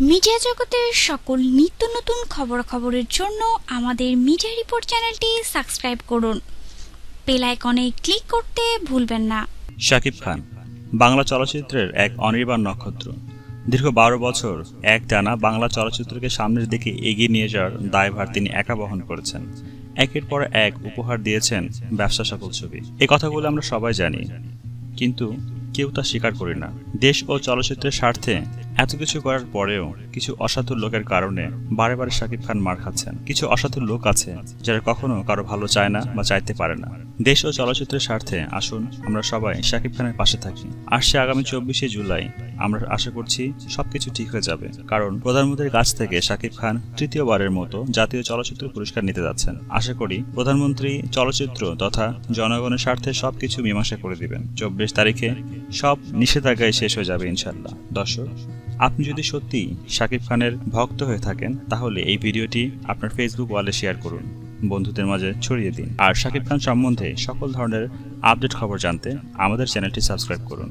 Media জগতের সকল নিত্য নতুন খবরাখবরের জন্য আমাদের মিডিয়া রিপোর্ট চ্যানেলটি সাবস্ক্রাইব করুন। বেল আইকনে ক্লিক করতে ভুলবেন না। শাকিব খান, বাংলা চলচ্চিত্রের এক অনির্বাণ নক্ষত্র। দীর্ঘ বারো বছর এক টানা বাংলা চলচ্চিত্রকে সামনের দিকে এগিয়ে নিয়ে যাওয়ার দায়ভার তিনি একা বহন করেছেন। একের পর এক উপহার দিয়েছেন ব্যবসা সফল ছবি। এ কথাগুলো আমরা সবাই জানি, কিন্তু কেউ তা স্বীকার করি না। দেশ ও চলচ্চিত্রের স্বার্থে এত কিছু করার পরেও কিছু অসাধু লোকের কারণে বারে বারে শাকিব খান মার খাচ্ছেন। কিছু অসাধু লোক আছে যারা কখনো কারও ভালো চায় না বা চাইতে পারে না। দেশ ও চলচ্চিত্রের স্বার্থে আসুন, আমরা সবাই শাকিব খানের পাশে থাকি। আসছে আগামী চব্বিশে জুলাই। আমরা আশা করছি সবকিছু ঠিক হয়ে যাবে। কারণ প্রধানমন্ত্রীর কাছ থেকে শাকিব খান তৃতীয়বারের মতো জাতীয় চলচ্চিত্র পুরস্কার নিতে যাচ্ছেন। আশা করি প্রধানমন্ত্রী চলচ্চিত্র তথা জনগণের স্বার্থে সবকিছু মীমাংসা করে দিবেন। চব্বিশ তারিখে সব নিষেধাজ্ঞায় শেষ হয়ে যাবে ইনশাল্লাহ দর্শক, আপনি যদি সত্যি শাকিব খানের ভক্ত হয়ে থাকেন, তাহলে এই ভিডিওটি আপনার ফেসবুক ওয়ালে শেয়ার করুন। বন্ধুদের মাঝে ছড়িয়ে দিন। আর শাকিব খান সম্বন্ধে সকল ধরনের আপডেট খবর জানতে আমাদের চ্যানেলটি সাবস্ক্রাইব করুন।